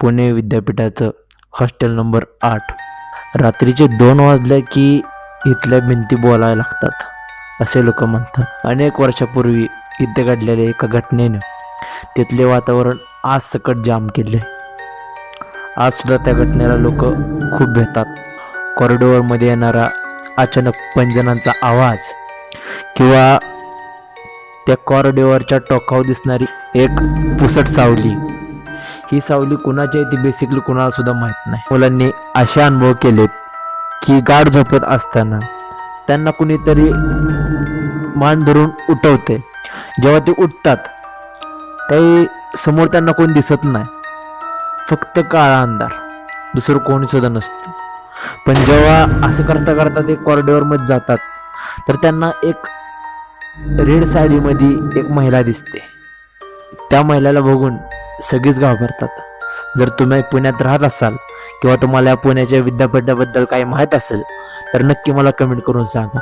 पुणे विद्यापीठाचं hostel number आठ. रात्रीचे दोन वाजले की इथल्या भिंती बोलायला लागतात असे लोक म्हणतात. अनेक वर्षापूर्वी इथे घडलेल्या एका घटनेनं तिथले वातावरण आज सकट जाम केले. आज सुद्धा त्या घटनेला लोक खूप भेटतात. कॉरिडॉरमध्ये येणारा अचानक पंजनांचा आवाज किंवा त्या कॉरिडॉरच्या टोकावर दिसणारी एक पुसट सावली ही सावली कुणाची आहे ती बेसिकली कुणाला सुद्धा माहीत नाही. मुलांनी असे अनुभव केलेत की गाढ झोपत असताना त्यांना कुणीतरी मान धरून उठवते. जेव्हा ते उठतात काही समोर त्यांना कोण दिसत नाही. फक्त काळा अंधार दुसरं कोणी सुद्धा नसतं. पण जेव्हा असं करता करता ते कॉरिडॉरमध्ये जातात तर त्यांना एक रेड साडीमध्ये एक महिला दिसते. त्या महिलेला बघून सगळीच घाबरतात जर तुम्ही पुण्यात राहत असाल किंवा तुम्हाला पुण्याच्या विद्यापीठाबद्दल काही माहीत असेल तर नक्की मला कमेंट करून सांगा.